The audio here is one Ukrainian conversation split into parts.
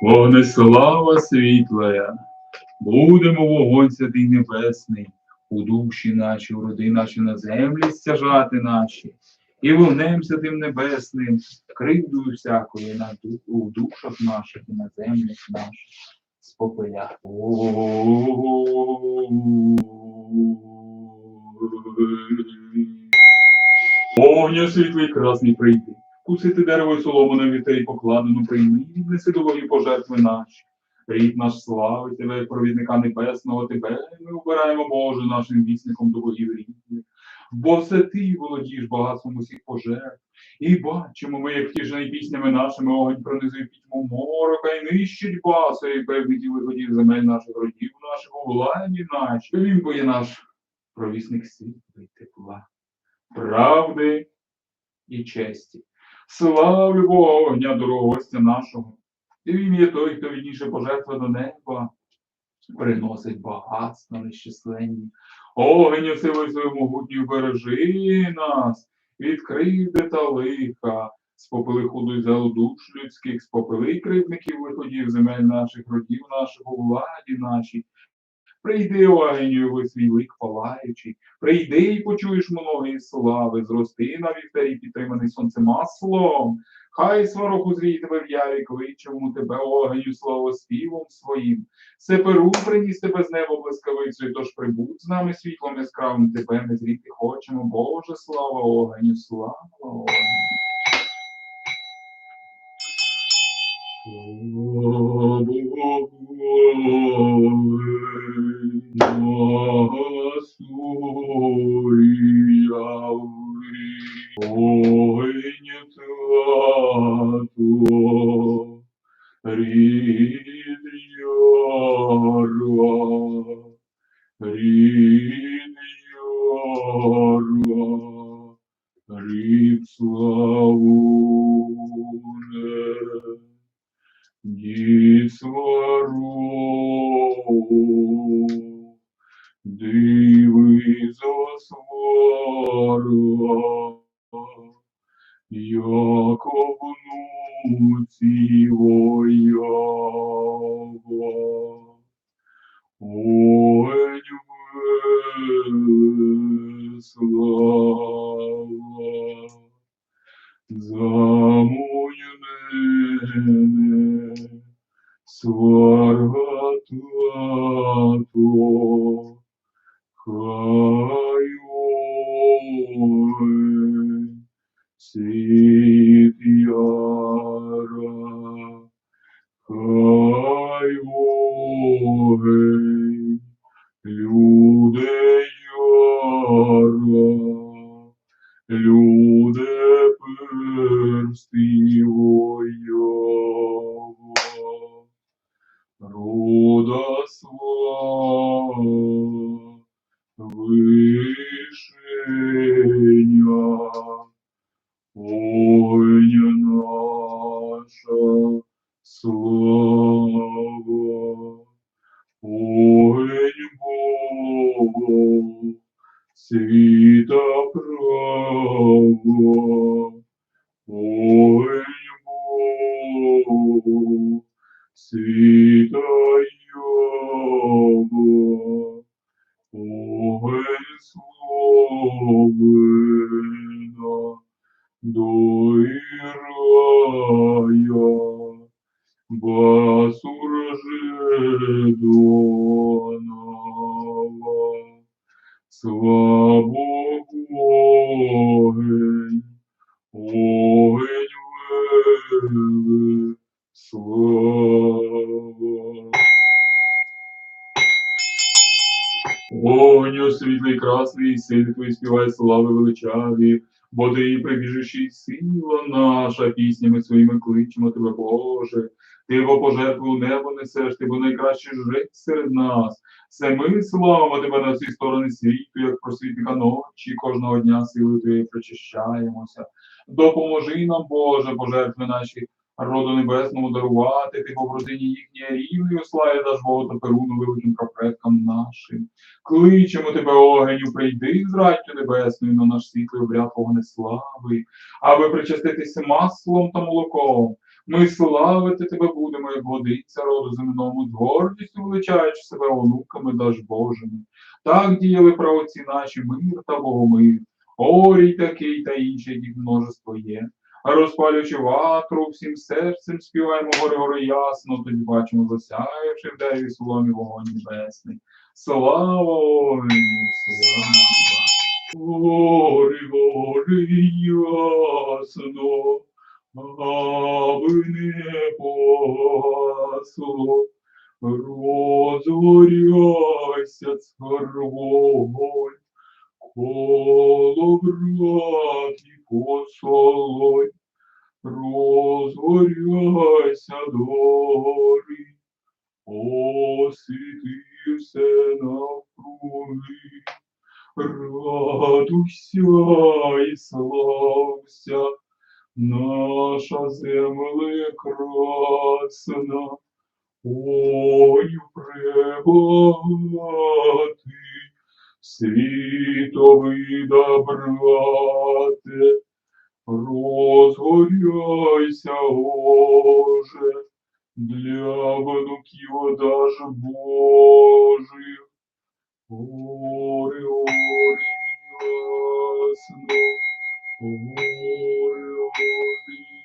Вогнеслава світлая, будемо вогонь святий небесний, у душі наші, у роди наші на землі стяжати наші, і вогнем святим небесним, кривдою всякою на у душах наших і на землях наших спопиля. Огню світлий красний прийди, кусити дерево й солому на вітері покладену прийми, віднеси до пожертви наші. Рід наш слави тебе, провідника небесного, тебе ми обираємо, Боже, нашим вісником до богів рідних. Бо все ти володієш багатством усіх пожертв. І бачимо ми, як втішений піснями нашими огонь пронизує пітьму морока і нищить басу, і певних і виходів земель наших родів, наших владі наші. Він бо є наш провісник світла й тепла, правди і честі. Славлю Бога огня дорогостя нашого. І він є той, хто відніше пожертва до неба, приносить багатства нещисленні. Огню силою свою могутню бережи нас, від кривди та лиха, спопили худу й душ людських, спопили кривдників виходів земель наших, родів наших, у владі нашій. Прийди, ви свій лик палаючий, прийди і почуєш многої слави, зрости на вівтарі, підтриманий сонцем маслом. Хай сварок узрій тебе в яві, кличемо тебе огеню слава співом своїм. Сеперу приніс тебе з неба блискавицею, тож прибудь з нами світлом яскравим тебе ми зріти хочемо. Боже, слава огеню, слава огеню. Рід диви за свара, як внуці воява. Ой, слава, замуйнене, сварга тато, хай ой, ой, світлий красний, син твій співай слави величаві, бо ти прибіжиш сила наша, піснями своїми кличемо тебе, Боже. Ти бо пожертву небо несеш, ти бо найкращий жрець серед нас. Все ми славимо тебе на всі сторони світу, як просвітника ночі, кожного дня силою твоєю причащаємося. Допоможи нам, Боже, пожертви наші роду небесному дарувати, ти бо в родині їхній рівною славі даш та Перуну великим прапредкам нашим. Кличемо тебе, огеню, прийди з раттю небесною на наш світлий обряд вогнеслави, аби причаститися маслом та молоком, Ми славити тебе будемо, як годиться роду земному, з гордістю величаючи себе онуками даж Божими. Так діяли праотці наші мир та богомир, орій такий та інший, яких множество є. Розпалюючи ватру, всім серцем співаємо горе горе ясно, тоді бачимо засяявши в дереві соломі вогонь небесний. Слава Орію, слава! Гори, гори ясно, аби не пасло, розгоряйся цар вогонь, коло браті посолонь, розгоряйся дори, освіти все навкруги. Радуйся і слався, наша земля красна, ой, пребагатий, світовий добрате, розгоряйся, Боже, для внуків даж Божих. Гори, гори, ясно, гори, ясно.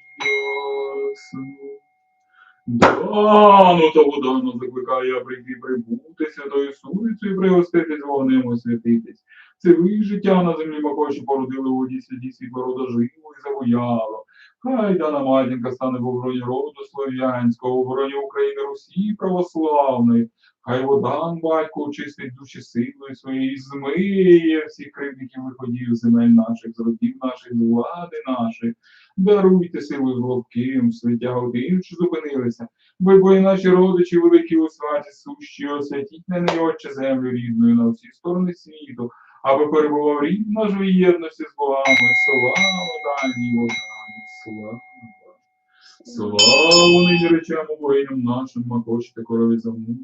Дану та закликаю закликає прийти прибути святою і пригоститись вогнем освятитись. Це ви життя на землі макоші породили у воді святі світло рода живо і завояло. Хай дана матінка стане в обороні роду слов'янського, в обороні України Русі православної. Хай водан батько очистить душі силою своєї змиє всіх кривдників виходів земель наших, з родів наших, влади нашої. Даруйте силою злобким, свиття один, що зупинилися, бо бо і наші родичі великі у сваті сущі, освятіть на неї отче землю рідною на всі сторони світу, аби перебував рід наш в єдності з богами. Слава дані водані, слава. Славу нині речемо богиням нашим, макочте корові заму,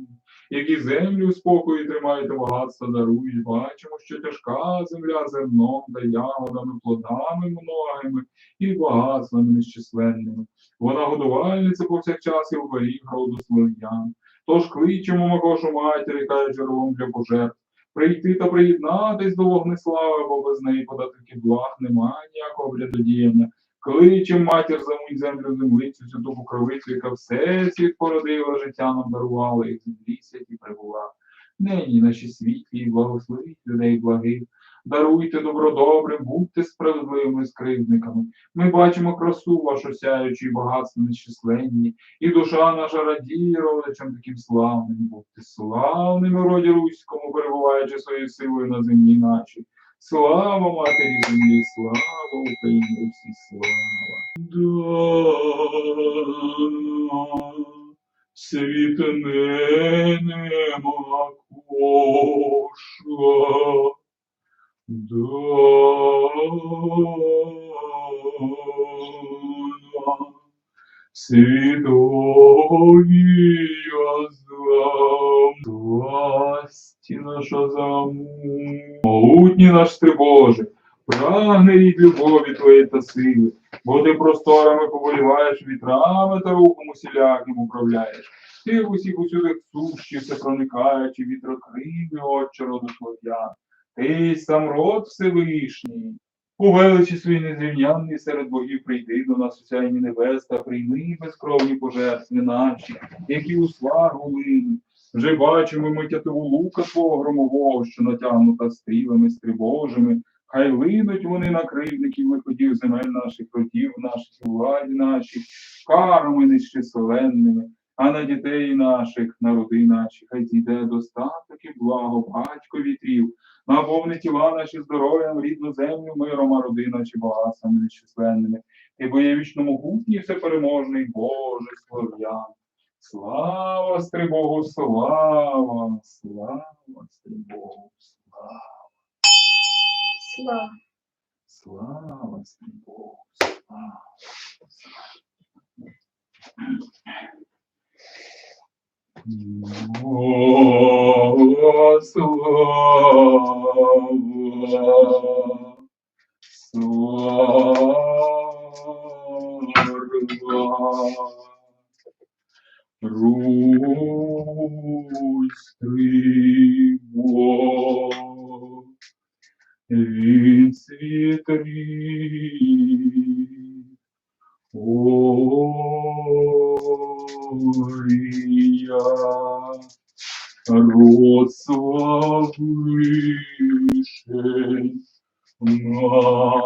які землю у спокої тримаєте багатства дарують. Бачимо, що тяжка земля зерном та ягодами, плодами многими і багатствами нещисленними. Вона годувальниця повсякчас і оберіг роду слов'ян. Тож кличемо Макошу матері, каже джерелом для пожертв. Прийти та приєднатись до вогнеслави, бо без неї податки благ немає ніякого врядодіяння. Кличем матір замуть землю землицю, святу покровицю, яка все світ породила, життя нам дарувала, і землі святі прибула. Нині наші світлі, благословіть людей благих. Даруйте добро добрим, будьте справедливими скривдниками. Ми бачимо красу вашу сяючу і багатство нещисленні, і душа наша радіє родичам таким славним. Будьте славними роді руському, перебуваючи своєю силою на землі нашій. Слава матері землі, слава Україні, Русі, слава. Да, світне нема коша. Да, світові я зам, власті наша заму. Могутній наш ти Боже, прагне від любові твоєї та сили, бо ти просторами поволіваєш вітрами та рухом усіляким управляєш. Ти в усіх сущі, все проникаючи вітрокрилі, отче роду слов'ян. Ти сам род Всевишній. У величі свої незрівнянний серед богів прийди до нас осяйні небес прийми безкровні пожертви наші, які у славу линуть. Вже бачимо ми тятиву лука твого громового, що натягнута стрілами стрибожими. Хай линуть вони на кривдників виходів земель наших, ротів наших, владі наших, карами нещисленними, а на дітей наших, народи наші, хай зійде достаток і благо, батько вітрів, наповни тіла наші здоров'ям, рідну землю, миром, а роди наші багатствами нещисленними. І бо є могутній, всепереможний Боже слов'ян. Слава Стрибогу, слава, слава Стрибогу, слава, Слава. слава Стрибогу, слава. О, слава, слава, Русь триво, від світрі, Орія, род славишень наша.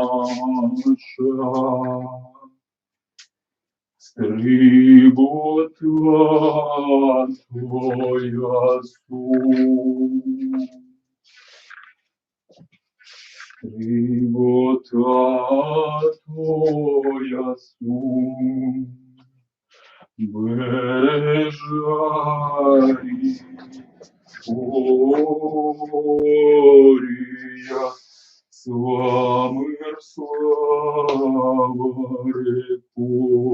Стрибота твоя суть. Стрибота твоя суть. Бежарі, Орія, Славир, слава рекоша,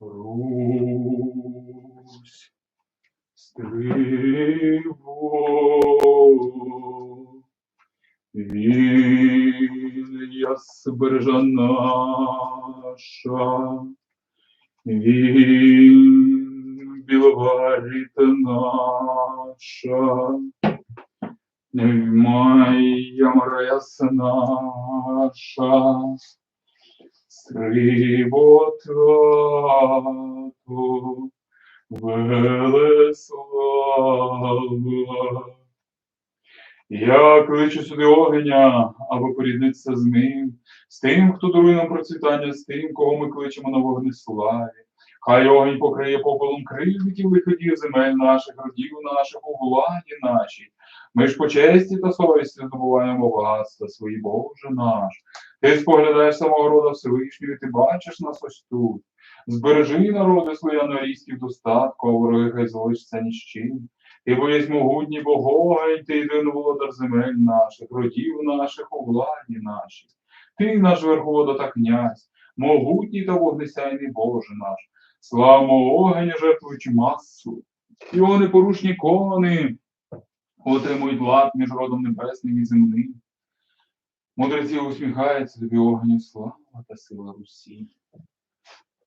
Русь, стриво, Вілья збережа наша, Він біловаріта наша, Моя мряса наша, Сриботату, Велеслава. Я кличу сюди огня, аби поріднитися з ним, з тим, хто дарує нам процвітання, з тим, кого ми кличемо на вогнеславі. Хай огонь покриє попелом кривдиків виходів земель наших, родів наших, у владі нашій. Ми ж по честі та совісті здобуваємо багатства свої, Боже наш. Ти споглядаєш самого рода Всевишнього, і ти бачиш нас ось тут. Збережи народи своя нарізків достатку, а вороги хай залишаться ні чим. Ти боєсь могутній Богогень, ти єдиний володар земель наших, родів наших у владі нашій. Ти наш верховода та князь, могутній та вогнесяйний Боже наш. Славмо огень, жертвуючи масу. Його непорушні кони отримують лад між родом небесним і земним. Мудреці усміхаються тобі огню слава та сила Русі.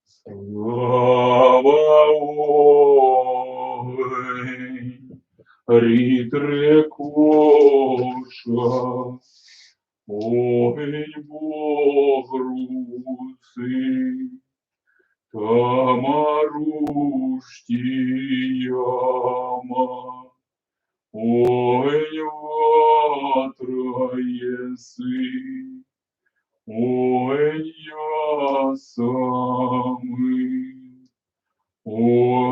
Слава огонь, рід рекоша, огонь Бог руси, огонь ватра. Ой, я ой,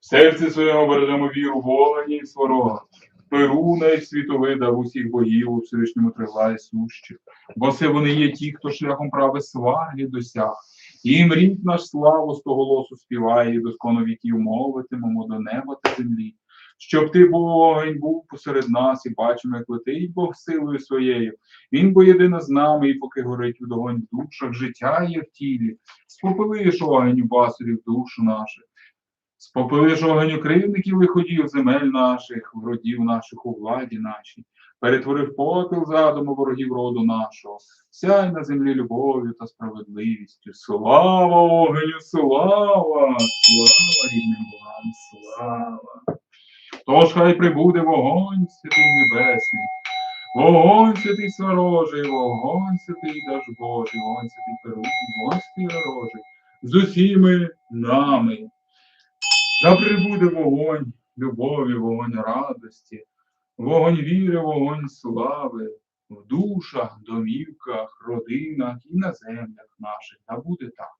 В серці своєму бережемо віру вогні і сварога, Перуна і світовида в усіх богів у Всевишньому триває сущих, бо все вони є ті, хто шляхом прави сваги досяг. Їм рід наш славу з того голосу співає, і досконо віків мовитимемо до неба та землі. Щоб ти, Богень, був посеред нас і бачимо, як летить Бог силою своєю. Він бо єдино з нами, і поки горить вогонь в душах, життя є в тілі. Спопилиш огонь у басурів душу наших. Спопилиш огонь кривників виходів земель наших, вродів наших у владі нашій. Перетворив попіл задуму ворогів роду нашого. Сяй на землі любов'ю та справедливістю. Слава огню, слава! Слава рідним богам, слава! Тож хай прибуде вогонь святий небесний, вогонь святий сварожий, вогонь святий даж Божий, вогонь святий Перун, вогонь святий рожий, з усіми нами. Да прибуде вогонь любові, вогонь радості, вогонь віри, вогонь слави, в душах, домівках, родинах і на землях наших. Та буде так.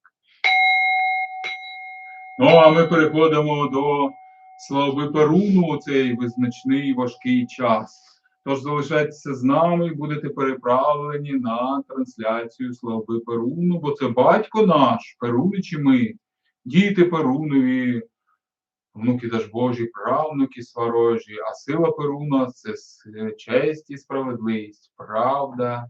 Ну, а ми переходимо до слави Перуну у цей визначний важкий час. Тож залишайтеся з нами і будете переправлені на трансляцію слави Перуну, бо це батько наш, Перуничі ми, діти Перунові, внуки Дажбожі, правнуки сварожі, а сила Перуна це честь і справедливість, правда